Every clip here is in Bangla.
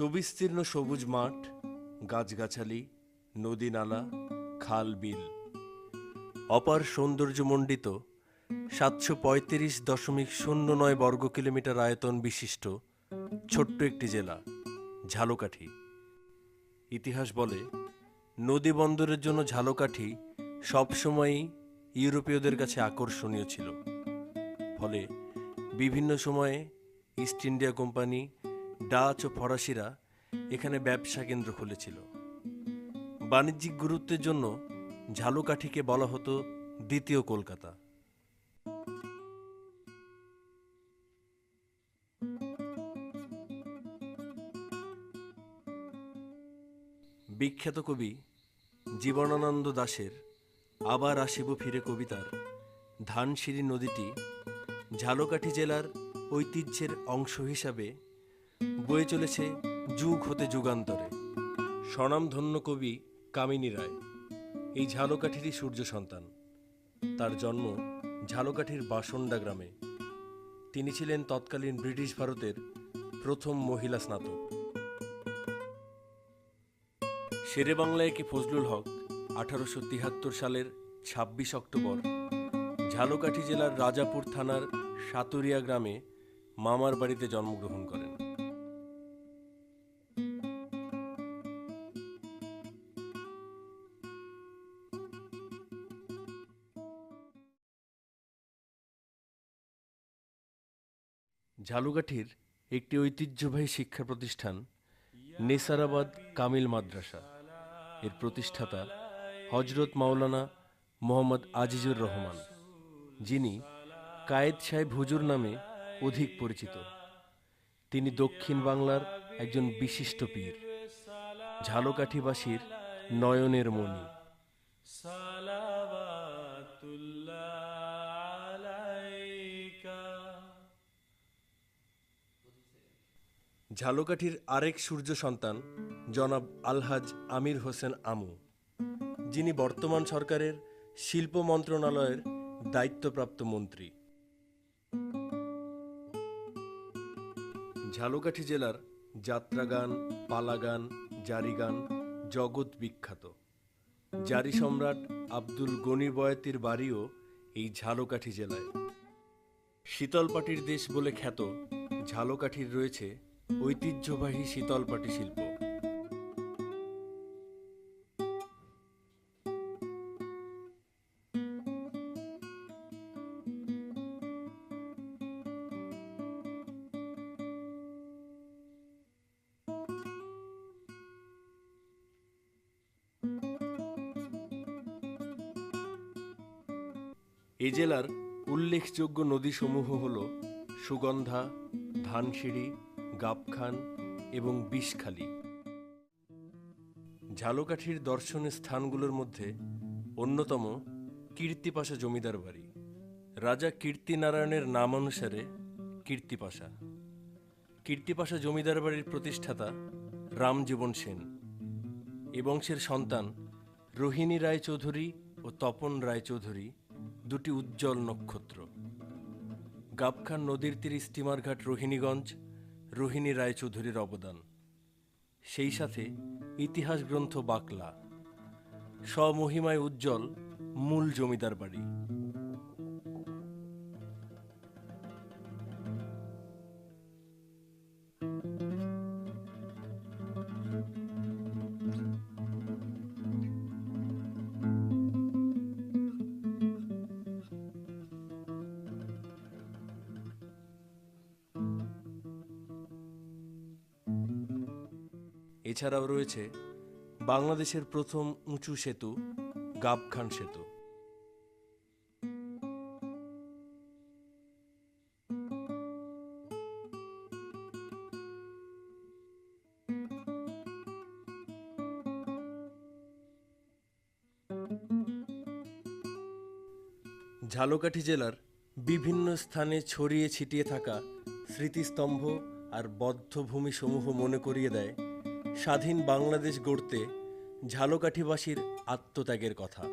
সুবিস্তীর্ণ সবুজ মাঠ, গাছগাছালি নদী নালা খাল বিল অপার সৌন্দর্যমণ্ডিত সাতশো পঁয়ত্রিশ দশমিক শূন্য নয় বর্গ কিলোমিটার আয়তন বিশিষ্ট ছোট্ট একটি জেলা, ঝালকাঠি। ইতিহাস বলে, নদী বন্দরের জন্য ঝালকাঠি সবসময়ই ইউরোপীয়দের কাছে আকর্ষণীয় ছিল। ফলে বিভিন্ন সময়ে ইস্ট ইন্ডিয়া কোম্পানি ডাচ ও ফরাসিরা এখানে ব্যবসা কেন্দ্র খুলেছিল। বাণিজ্যিক গুরুত্বের জন্য ঝালকাঠিকে বলা হতো দ্বিতীয় কলকাতা। বিখ্যাত কবি জীবনানন্দ দাশের আবার আসিব ফিরে কবিতার ধানসিঁড়ি নদীটি ঝালকাঠি জেলার ঐতিহ্যের অংশ হিসাবে বয়ে চলেছে যুগ হতে যুগান্তরে। স্বনামধন্য কবি কামিনী রায়, এই ঝালকাঠিরই সূর্য সন্তান। তার জন্ম ঝালকাঠির বাসন্ডা গ্রামে। তিনি ছিলেন তৎকালীন ব্রিটিশ ভারতের প্রথম মহিলা স্নাতক। শেরে বাংলায় কি ফজলুল হক, আঠারোশো তিহাত্তর সালের ছাব্বিশ অক্টোবর, ঝালকাঠি জেলার রাজাপুর থানার সাতুরিয়া গ্রামে মামার বাড়িতে জন্মগ্রহণ করেন। ঝালুকাঠির একটি ঐতিহ্যবাহী শিক্ষা প্রতিষ্ঠান, নেসারাবাদ কামিল মাদ্রাসা। এর প্রতিষ্ঠাতা হজরত মাওলানা মোহাম্মদ আজিজুর রহমান, যিনি কায়েদ সাহেব হুজুর নামে অধিক পরিচিত। তিনি দক্ষিণ বাংলার একজন বিশিষ্ট পীর, ঝালকাঠিবাসীর নয়নের মণি। ঝালকাঠির আরেক সূর্য সন্তান, জনাব আলহাজ আমির হোসেন আমু, যিনি বর্তমান সরকারের শিল্প মন্ত্রণালয়ের দায়িত্বপ্রাপ্ত মন্ত্রী। ঝালকাঠি জেলার যাত্রাগান, পালাগান, জারিগান জগৎ বিখ্যাত। জারি সম্রাট আব্দুল গনি বয়াতির বাড়িও এই ঝালকাঠি জেলায়। শীতলপাটির দেশ বলে খ্যাত ঝালকাঠির রয়েছে ঐতিহ্যবাহী শীতলপাটি শিল্প এই জেলার উল্লেখযোগ্য নদীসমূহ হল সুগন্ধা ধানসিঁড়ি গাবখান এবং বিষখালী। ঝালকাঠির দর্শনীয় স্থানগুলোর মধ্যে অন্যতম কীর্তিপাশা জমিদার বাড়ি। রাজা কীর্তিনারায়ণের নামানুসারে কীর্তিপাশা। কীর্তিপাশা জমিদার বাড়ির প্রতিষ্ঠাতা রামজীবন সেন। এ বংশের সন্তান রোহিণী রায়চৌধুরী ও তপন রায়চৌধুরী দুটি উজ্জ্বল নক্ষত্র। গাবখান নদীর তীর স্টিমারঘাট রোহিণীগঞ্জ রোহিণী রায়চৌধুরীর অবদান। সেই সাথে ইতিহাস গ্রন্থ বাকলা। স্বমহিমায় উজ্জ্বল মূল জমিদার বাড়ি। এছাড়াও রয়েছে বাংলাদেশের প্রথম উঁচু সেতু, গাবখান সেতু। ঝালকাঠি জেলার বিভিন্ন স্থানে ছড়িয়ে ছিটিয়ে থাকা স্মৃতিস্তম্ভ আর বদ্ধভূমি সমূহ মনে করিয়ে দেয় স্বাধীন বাংলাদেশ গড়তে ঝালকাঠিবাসীর আত্মত্যাগের কথা।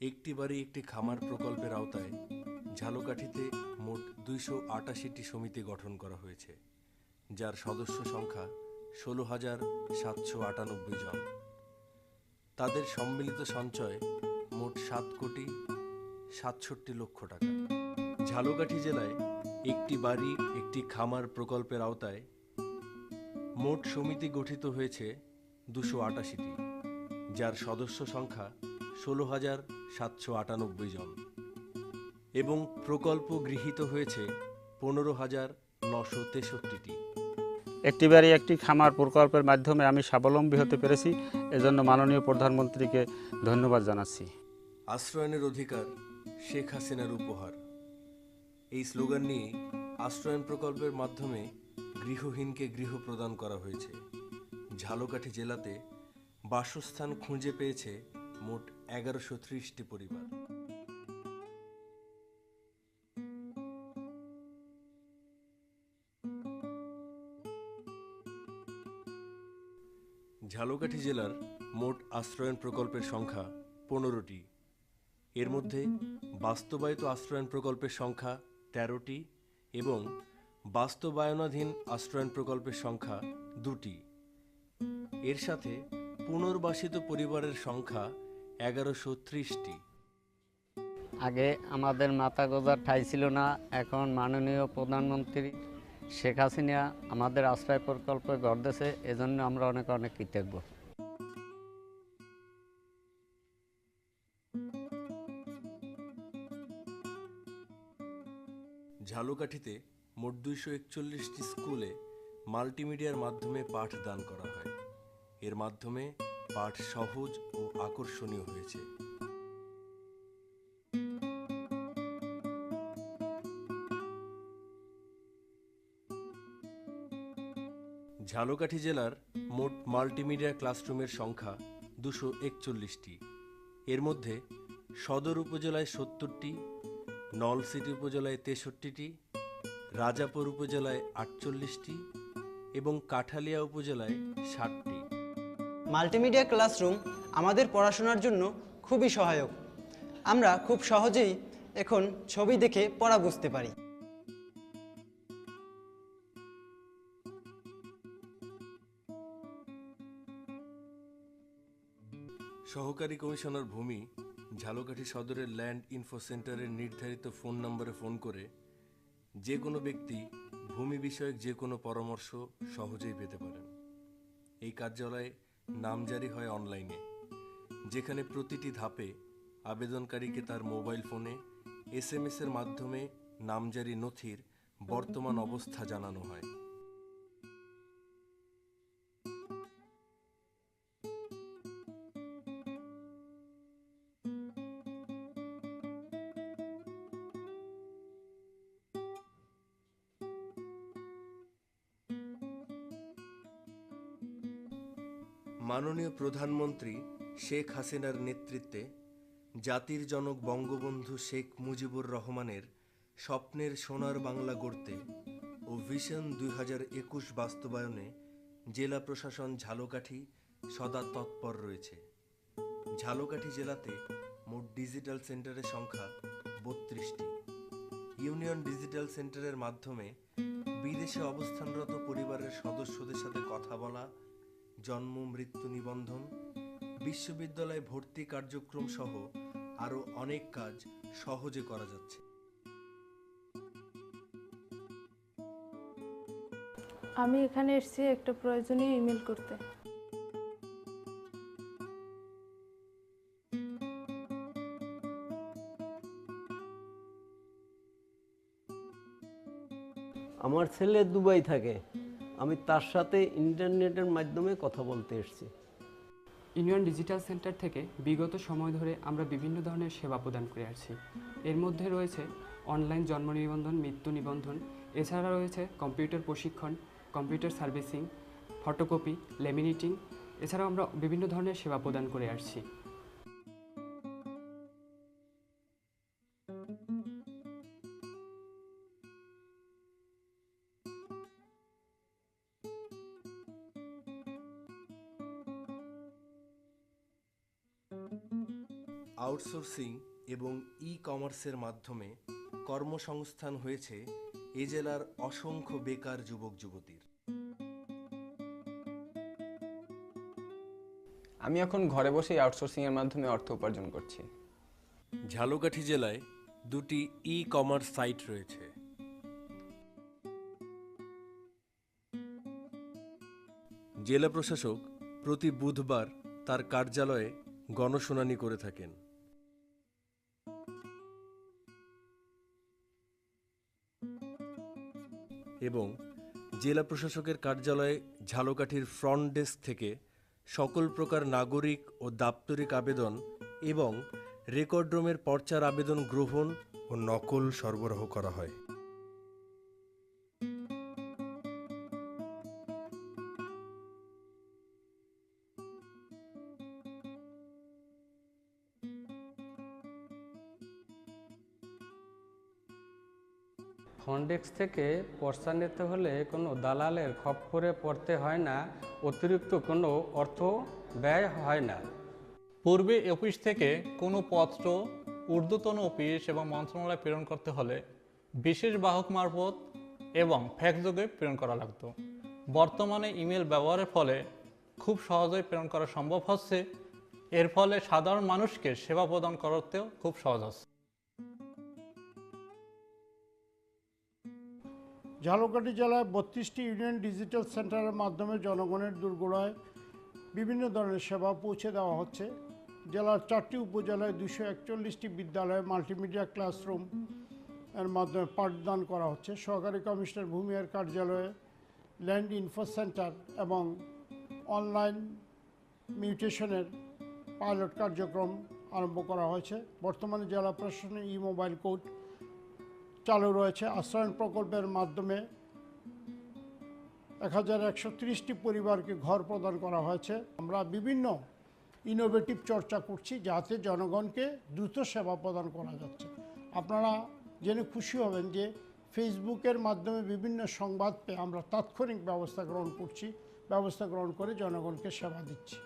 একটি বাড়ি একটি খামার প্রকল্পের আওতায় ঝালকাঠিতে মোট দুইশো আটাশিটি সমিতি গঠন করা হয়েছে, যার সদস্য সংখ্যা ষোলো হাজার সাতশো আটানব্বই জন। তাদের সম্মিলিত সঞ্চয় মোট সাত কোটি সাতষট্টি লক্ষ টাকা। ঝালকাঠি জেলায় একটি বাড়ি, একটি খামার প্রকল্পের আওতায় মোট সমিতি গঠিত হয়েছে দুশো আটাশিটি, যার সদস্য সংখ্যা ষোলো হাজার সাতশো আটানব্বই জন এবং প্রকল্প গৃহীত হয়েছে পনেরো হাজার নশো তেষট্টিটি। একটি বাড়ি, একটি খামার প্রকল্পের মাধ্যমে আমি স্বাবলম্বী হতে পেরেছি। এজন্য মাননীয় প্রধানমন্ত্রীকে ধন্যবাদ জানাচ্ছি। আশ্রয়নের অধিকার শেখ হাসিনার উপহার। এই স্লোগান নিয়ে আশ্রয়ন প্রকল্পের মাধ্যমে গৃহহীনকে গৃহ প্রদান করা হয়েছে। ঝালকাঠি জেলাতে বাসস্থান খুঁজে পেয়েছে মোট এগারোশো ত্রিশটি পরিবার। ঝালকাঠি জেলার মোট আশ্রয়ন প্রকল্পের সংখ্যা পনেরোটি। এর মধ্যে বাস্তবায়িত আশ্রয়ন প্রকল্পের সংখ্যা তেরোটি এবং বাস্তবায়নাধীন আশ্রয়ন প্রকল্পের সংখ্যা দুটি। এর সাথে পুনর্বাসিত পরিবারের সংখ্যা এগারোশো ত্রিশটি। আগে আমাদের মাথা গোজার ঠাই ছিল না, এখন মাননীয় প্রধানমন্ত্রী শেখ হাসিনা আমাদের আশ্রয় প্রকল্পে গড় এজন্য আমরা অনেক অনেক কৃতজ্ঞ। ঝালকাঠিতে মোট দুইশো একচল্লিশটি স্কুলে মাল্টিমিডিয়ার মাধ্যমে পাঠ দান করা হয়। এর মাধ্যমে পাঠ সহজ ও আকর্ষণীয় হয়েছে। ঝালকাঠি জেলার মোট মাল্টিমিডিয়া ক্লাসরুমের সংখ্যা দুশো একচল্লিশটি। এর মধ্যে সদর উপজেলায় সত্তরটি নলসিটি উপজেলায় তেষট্টিটি, রাজাপুর উপজেলায় আটচল্লিশটি এবং কাঠালিয়া উপজেলায় ষাটটি। মাল্টিমিডিয়া ক্লাসরুম আমাদের পড়াশোনার জন্য খুবই সহায়ক। আমরা খুব সহজেই এখন ছবি দেখে পড়া বুঝতে পারি। সহকারী কমিশনার ভূমি, ঝালকাঠি সদরের ল্যান্ড ইনফো সেন্টারের নির্ধারিত ফোন নম্বরে ফোন করে যে কোনো ব্যক্তি ভূমি বিষয়ক যে কোনো পরামর্শ সহজেই পেতে পারেন। এই কার্যালয়ে নামজারি হয় অনলাইনে, যেখানে প্রতিটি ধাপে আবেদনকারীকে তার মোবাইল ফোনে এস এম এর মাধ্যমে নামজারি নথির বর্তমান অবস্থা জানানো হয়। মাননীয় প্রধানমন্ত্রী শেখ হাসিনার নেতৃত্বে জাতির জনক বঙ্গবন্ধু শেখ মুজিবুর রহমানের স্বপ্নের সোনার বাংলা গড়তে ও ভিশন দুই হাজার একুশ বাস্তবায়নে জেলা প্রশাসন ঝালকাঠি সদা তৎপর রয়েছে। ঝালকাঠি জেলাতে মোট ডিজিটাল সেন্টারের সংখ্যা বত্রিশটি। ইউনিয়ন ডিজিটাল সেন্টারের মাধ্যমে বিদেশে অবস্থানরত পরিবারের সদস্যদের সাথে কথা বলা জন্ম মৃত্যু নিবন্ধন বিশ্ববিদ্যালয়ে ভর্তি কার্যক্রম সহ আরও অনেক কাজ সহজে করা যাচ্ছে। আমি এখানে এসেছি একটা প্রয়োজনীয় ইমেল করতে। আমার ছেলে দুবাই থাকে। আমি তার সাথে ইন্টারনেটের মাধ্যমে কথা বলতে এসেছি। ইউনিয়ন ডিজিটাল সেন্টার থেকে বিগত সময় ধরে আমরা বিভিন্ন ধরনের সেবা প্রদান করে আসছি। এর মধ্যে রয়েছে অনলাইন জন্ম নিবন্ধন, মৃত্যু নিবন্ধন, এছাড়া রয়েছে কম্পিউটার প্রশিক্ষণ, কম্পিউটার সার্ভিসিং, ফটোকপি, লেমিনেটিং, এছাড়াও আমরা বিভিন্ন ধরনের সেবা প্রদান করে আসছি। আউটসোর্সিং এবং ই কমার্সের মাধ্যমে কর্মসংস্থান হয়েছে এ জেলার অসংখ্য বেকার যুবক যুবতীর। আমি এখন ঘরে বসেই আউটসোর্সিং এর মাধ্যমে অর্থ উপার্জন করছি। ঝালকাঠি জেলায় দুটি ই কমার্স সাইট রয়েছে। জেলা প্রশাসক প্রতি বুধবার তার কার্যালয়ে গণশুনানি করে থাকেন। এবং জেলা প্রশাসকের কার্যালয়ে ঝালকাঠির ফ্রন্ট ডেস্ক থেকে সকল প্রকার নাগরিক ও দাপ্তরিক আবেদন এবং রেকর্ড রুমের পর্চার আবেদন গ্রহণ ও নকল সরবরাহ করা হয়। ফন্ডেক্স থেকে পর্সা নিতে হলে কোনো দালালের খপ্পরে পড়তে হয় না, অতিরিক্ত কোনো অর্থ ব্যয় হয় না। পূর্বে অফিস থেকে কোনো পত্র, ঊর্ধ্বতন অফিস এবং মন্ত্রণালয়ে প্রেরণ করতে হলে বিশেষ বাহক মারফত এবং ফ্যাক্সযোগে প্রেরণ করা লাগতো। বর্তমানে ইমেল ব্যবহারের ফলে খুব সহজেই প্রেরণ করা সম্ভব হচ্ছে। এর ফলে সাধারণ মানুষকে সেবা প্রদান করতেও খুব সহজ হচ্ছে। ঝালকাঠি জেলায় বত্রিশটি ইউনিয়ন ডিজিটাল সেন্টারের মাধ্যমে জনগণের দুর্গড়ায় বিভিন্ন ধরনের সেবা পৌঁছে দেওয়া হচ্ছে। জেলার চারটি উপজেলায় দুশো একচল্লিশটি বিদ্যালয়ে মাল্টিমিডিয়া ক্লাসরুম এর মাধ্যমে পাঠদান করা হচ্ছে। সহকারী কমিশনার ভূমিয়ার কার্যালয়ে ল্যান্ড ইনফো সেন্টার এবং অনলাইন মিউটেশনের পাইলট কার্যক্রম আরম্ভ করা হয়েছে। বর্তমানে জেলা প্রশাসনের ই মোবাইল কোড চালু রয়েছে আশ্রয়ণ প্রকল্পের মাধ্যমে। এক হাজার একশো তিরিশটি পরিবারকে ঘর প্রদান করা হয়েছে। আমরা বিভিন্ন ইনোভেটিভ চর্চা করছি যাতে জনগণকে দ্রুত সেবা প্রদান করা যাচ্ছে। আপনারা জেনে খুশি হবেন যে ফেসবুকের মাধ্যমে বিভিন্ন সংবাদ পেয়ে আমরা তাৎক্ষণিক ব্যবস্থা গ্রহণ করছি, ব্যবস্থা গ্রহণ করে জনগণকে সেবা দিচ্ছি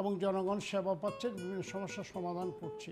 এবং জনগণ সেবা পাচ্ছে বিভিন্ন সমস্যার সমাধান করছি।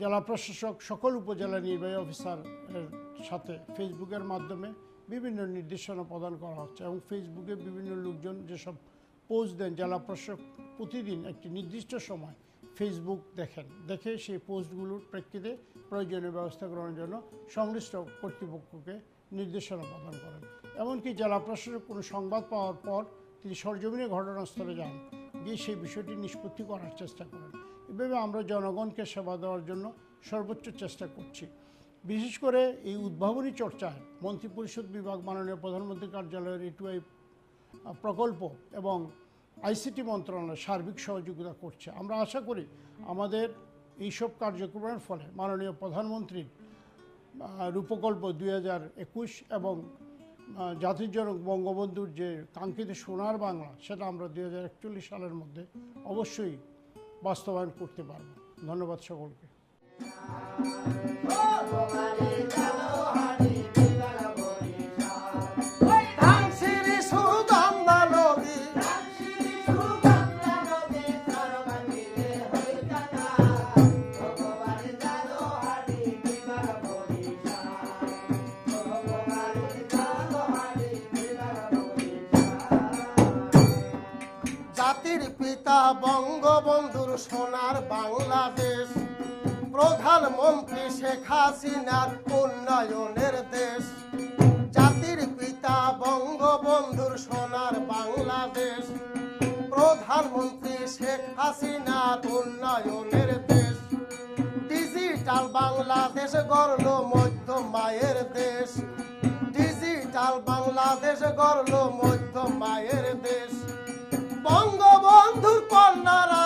জেলা প্রশাসক, সকল উপজেলা নির্বাহী অফিসারের সাথে ফেসবুকের মাধ্যমে বিভিন্ন নির্দেশনা প্রদান করা হচ্ছে এবং ফেসবুকে বিভিন্ন লোকজন যেসব পোস্ট দেন, জেলা প্রশাসক প্রতিদিন একটি নির্দিষ্ট সময় ফেসবুক দেখেন। দেখে সেই পোস্টগুলোর প্রেক্ষিতে প্রয়োজনীয় ব্যবস্থা গ্রহণের জন্য সংশ্লিষ্ট কর্তৃপক্ষকে নির্দেশনা প্রদান করেন। এমনকি জেলা প্রশাসক কোনো সংবাদ পাওয়ার পর তিনি সরজমিনে ঘটনাস্থলে যান, গিয়ে সেই বিষয়টি নিষ্পত্তি করার চেষ্টা করেন। এভাবে আমরা জনগণকে সেবা দেওয়ার জন্য সর্বোচ্চ চেষ্টা করছি। বিশেষ করে এই উদ্ভাবনী চর্চায় মন্ত্রিপরিষদ বিভাগ মাননীয় প্রধানমন্ত্রী কার্যালয়ের এটুআই প্রকল্প এবং আইসিটি মন্ত্রণালয় সার্বিক সহযোগিতা করছে। আমরা আশা করি আমাদের এইসব কার্যক্রমের ফলে মাননীয় প্রধানমন্ত্রীর রূপকল্প দুই হাজার একুশ এবং জাতির জনক বঙ্গবন্ধুর যে কাঙ্ক্ষিত সোনার বাংলা, সেটা আমরা দুই হাজার একচল্লিশ সালের মধ্যে অবশ্যই বাস্তবায়ন করতে পারব। ধন্যবাদ সকলকে। মদিনার উন্নয়নের দেশ। জাতির পিতা বঙ্গবন্ধুর সোনার বাংলাদেশ। প্রধানমন্ত্রী শেখ হাসিনার উন্নয়নের দেশ। ডিজিটাল বাংলাদেশ গড়ল মধ্য মায়ের দেশ। ডিজিটাল বাংলাদেশ গড়ল মধ্য মায়ের দেশ। বঙ্গবন্ধুর কন্যারা